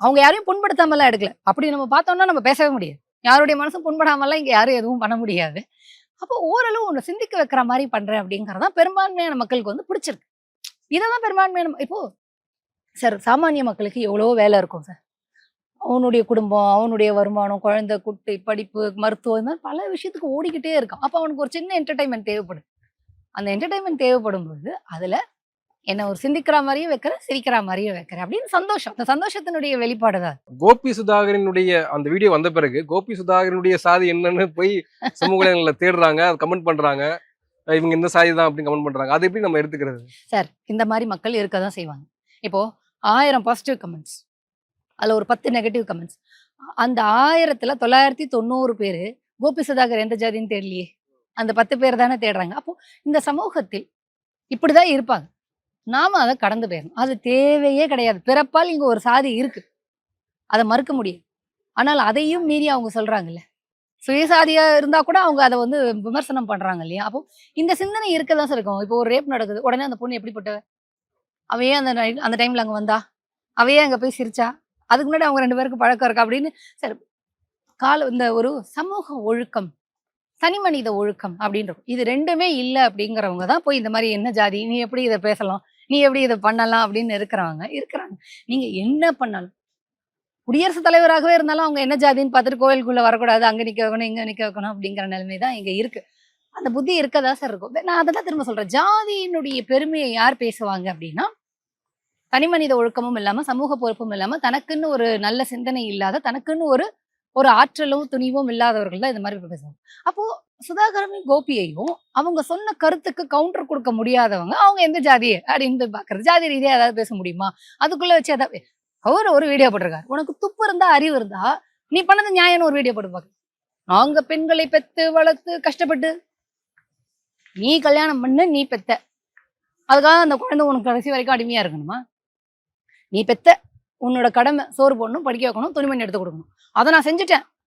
அவங்க யாரையும் புண்படுத்தாமலாம் எடுக்கல. அப்படி நம்ம பார்த்தோம்னா நம்ம பேசவே முடியாது. யாருடைய மனசும் புண்படாமலாம் இங்கே யாரும் எதுவும் பண்ண முடியாது. அப்போ ஓரளவு ஒன்று சிந்திக்க வைக்கிற மாதிரி பண்ணுறேன் அப்படிங்கிறதான் பெரும்பான்மையான மக்களுக்கு வந்து பிடிச்சிருக்கு. இதை தான் பெரும்பான்மையான இப்போ சார் சாமானிய மக்களுக்கு எவ்வளோ வேலை இருக்கும் சார்? அவனுடைய குடும்பம் அவனுடைய வருமானம் குழந்தை குட்டி படிப்பு மருத்துவம் இந்த மாதிரி பல விஷயத்துக்கு ஓடிக்கிட்டே இருக்கான் அப்போ அவனுக்கு ஒரு சின்ன என்டர்டைன்மெண்ட் தேவைப்படுது அந்த என்டர்டைன்மெண்ட் தேவைப்படும் போது அதில் என்ன ஒரு சிந்திக்கிற மாதிரியும் வைக்கிறேன் சிரிக்கிற மாதிரியும் வைக்கிறேன் அப்படின்னு சந்தோஷம். அந்த சந்தோஷத்தினுடைய வெளிப்பாடு தான். கோபி சுதாகரனுடைய அந்த வீடியோ வந்த பிறகு கோபி சுதாகரனுடைய சாதி என்னன்னு போய் சமூக வலைதளங்கள்ல தேடுறாங்க கமெண்ட் பண்றாங்க. இவங்க இந்த சாதி தான் அப்படின்னு கமெண்ட் பண்றாங்க. அதை எப்படி நம்ம எடுத்துக்கிறது? சார் இந்த மாதிரி மக்கள் இருக்க தான் செய்வாங்க. இப்போ ஆயிரம் பாசிட்டிவ் கமெண்ட்ஸ் அதில் ஒரு பத்து நெகட்டிவ் கமெண்ட்ஸ் அந்த ஆயிரத்துல தொள்ளாயிரத்தி தொண்ணூறு பேர் கோபி சுதாகர் எந்த ஜாதின்னு தெரியலையே அந்த பத்து பேர் தானே தேடுறாங்க. அப்போ இந்த சமூகத்தில் இப்படிதான் இருப்பாங்க. நாம அதை கடந்து போயிடணும் அது தேவையே கிடையாது. பிறப்பால் இங்கே ஒரு சாதி இருக்கு. அதை மறுக்க முடியும் ஆனால் அதையும் மீறி அவங்க சொல்றாங்கல்ல. சுயசாதியாக இருந்தால் கூட அவங்க அதை வந்து விமர்சனம் பண்றாங்க இல்லையா? அப்போ இந்த சிந்தனை இருக்க தான் சார் இருக்கும். இப்போ ஒரு ரேப் நடக்குது. உடனே அந்த பொண்ணு எப்படிப்பட்டவ அவையே அந்த அந்த டைமில் அங்கே வந்தா? அவையே அங்கே போய் சிரிச்சா? அதுக்கு முன்னாடி அவங்க ரெண்டு பேருக்கு பழக்கம் இருக்கா அப்படின்னு சார் கால இந்த ஒரு சமூக ஒழுக்கம் தனி மனித ஒழுக்கம் அப்படின்ற இது ரெண்டுமே இல்லை அப்படிங்கிறவங்க தான் போய் இந்த மாதிரி என்ன ஜாதி? நீ எப்படி இதை பேசலாம்? நீ எப்படி இதை பண்ணலாம் அப்படின்னு இருக்கிறவங்க இருக்கிறாங்க. நீங்க என்ன பண்ணாலும் குடியரசுத் தலைவராகவே இருந்தாலும் அவங்க என்ன ஜாதின்னு பார்த்துட்டு கோயிலுக்குள்ள வரக்கூடாது அங்க நிக்க வைக்கணும் இங்க நிக்க வைக்கணும் அப்படிங்கிற நிலைமை தான் இங்க இருக்கு. அந்த புத்தி இருக்கதா சார் இருக்கும். நான் அதை தான் திரும்ப சொல்றேன். ஜாதியினுடைய பெருமையை யார் பேசுவாங்க அப்படின்னா தனிமனித ஒழுக்கமும் இல்லாம சமூக பொறுப்பும் இல்லாம தனக்குன்னு ஒரு நல்ல சிந்தனை இல்லாத தனக்குன்னு ஒரு ஒரு ஆற்றலும் துணிவும் இல்லாதவர்கள் தான் இந்த மாதிரி பேசுவாங்க. அப்போ சுதாகரமே கோபியையும் அவங்க சொன்ன கருத்துக்கு கவுண்டர் கொடுக்க முடியாதவங்க அவங்க எந்த ஜாதி அப்படின்னு போய் பாக்குறது ஜாதி ரீதியா ஏதாவது பேச முடியுமா? அதுக்குள்ள வச்சு ஏதாவது அவர் ஒரு வீடியோ போட்டிருக்காரு. உனக்கு துப்பு இருந்தா அறிவு இருந்தா நீ பண்ணது நியாயம்னு ஒரு வீடியோ போட்டு பாக்கு நாங்க பெண்களை பெத்து வளர்த்து கஷ்டப்பட்டு நீ கல்யாணம் பண்ண நீ பெத்த. அதுக்காக அந்த குழந்தை உனக்கு கடைசி வரைக்கும் அடிமையா இருக்கணுமா? நீ பெத்த. உன்னோட கடமை சோறு போடணும் படிக்க வைக்கணும் துணிமணி எடுத்து கொடுக்கணும். அதை நான் செஞ்சுட்டேன்.